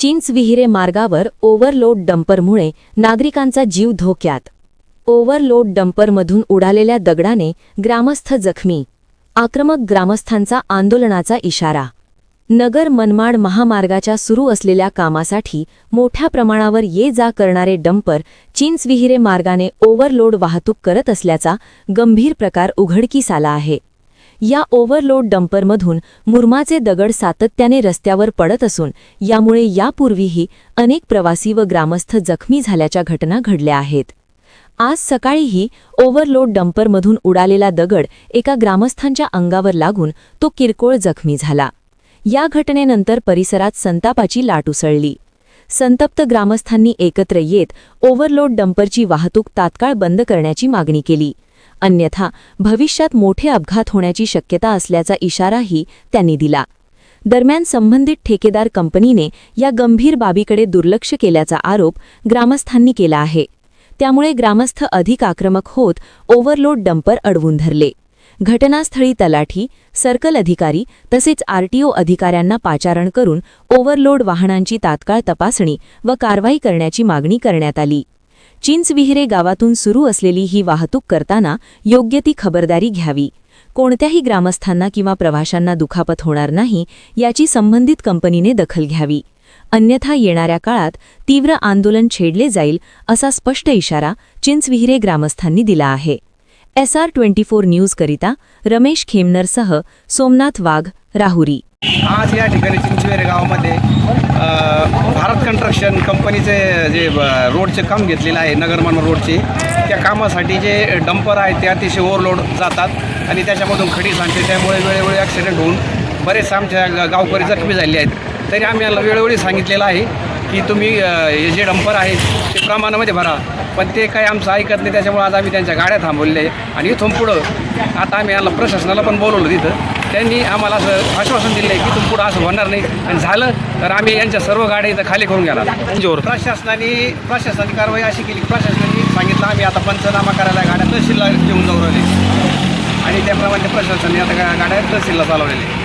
चिंचविहिरे मार्गावर ओव्हरलोड डंपरमुळे नागरिकांचा जीव धोक्यात. ओव्हरलोड डंपरमधून उडालेल्या दगडाने ग्रामस्थ जखमी आक्रमक ग्रामस्थांचा आंदोलनाचा इशारा. नगर मनमाड महामार्गाच्या सुरू असलेल्या कामासाठी मोठ्या प्रमाणावर ये जा करणारे डंपर चिंचविहिरे मार्गाने ओव्हरलोड वाहतूक करत असल्याचा गंभीर प्रकार उघडकीस आला आहे. या ओव्हरलोड डंपरमधून मुरमाचे दगड सातत्याने रस्त्यावर पडत असून यामुळे यापूर्वीही अनेक प्रवासी व ग्रामस्थ जखमी झाल्याच्या घटना घडल्या आहेत. आज सकाळीही ओव्हरलोड डंपरमधून उडालेला दगड एका ग्रामस्थांच्या अंगावर लागून तो किरकोळ जखमी झाला. या घटनेनंतर परिसरात संतापाची लाट उसळली. संतप्त ग्रामस्थांनी एकत्र येत ओव्हरलोड डंपरची वाहतूक तात्काळ बंद करण्याची मागणी केली. अन्यथा भविष्यात मोठे अपघात होण्याची शक्यता असल्याचा इशाराही त्यांनी दिला. दरम्यान संबंधित ठेकेदार कंपनीने या गंभीर बाबीकडे दुर्लक्ष केल्याचा आरोप ग्रामस्थांनी केला आहे. त्यामुळे ग्रामस्थ अधिक आक्रमक होत ओव्हरलोड डंपर अडवून धरले. घटनास्थळी तलाठी सर्कल अधिकारी तसेच आरटीओ अधिकाऱ्यांना पाचारण करून ओव्हरलोड वाहनांची तात्काळ तपासणी व कारवाई करण्याची मागणी करण्यात आली. चिंचविहिरे गावातून सुरू असलेली ही वाहतूक करताना योग्य ती खबरदारी घ्यावी. कोणत्याही ग्रामस्थांना किंवा प्रवाशांना दुखापत होणार नाही याची संबंधित कंपनीने दखल घ्यावी. अन्यथा येणाऱ्या काळात तीव्र आंदोलन छेडले जाईल असा स्पष्ट इशारा चिंचविहिरे ग्रामस्थांनी दिला आहे. एस आर ट्वेंटी फोर न्यूजकरिता रमेश खेमनरसह सोमनाथ वाघ राहुरी. आज या ठिकाणी चिंचवेरे गावामध्ये भारत कन्स्ट्रक्शन कंपनीचे जे रोडचे काम घेतलेलं आहे नगरमान रोडचे त्या कामासाठी जे डंपर आहेत ते अतिशय ओव्हरलोड जातात आणि त्याच्यामधून खडी सांगते त्यामुळे वेळोवेळी ॲक्सिडेंट होऊन बरेच आमच्या गावकरी जखमी झाले आहेत. तरी आम्ही वेळोवेळी सांगितलेलं आहे की तुम्ही हे जे डंपर आहेत प्रमाणामध्ये भरा. पण ते काही आमचं ऐकत नाही त्याच्यामुळे आज आम्ही त्यांच्या गाड्या थांबवलेल्या आहे आणि इथून पुढं आता आम्ही यांना प्रशासनाला पण बोलवलं तिथं. त्यांनी आम्हाला असं आश्वासन दिलं आहे की इथून पुढं असं होणार नाही. आणि झालं तर आम्ही यांच्या सर्व गाड्या इथं खाली करून घेणार जोर प्रशासनाने प्रशासनाची कारवाई अशी केली प्रशासनाने सांगितलं आम्ही आता पंचनामा करायला गाड्या तहसीलला घेऊन जाऊ राहिले. आणि त्याप्रमाणे प्रशासनाने आता गाड्या तहसीलला चालवलेल्या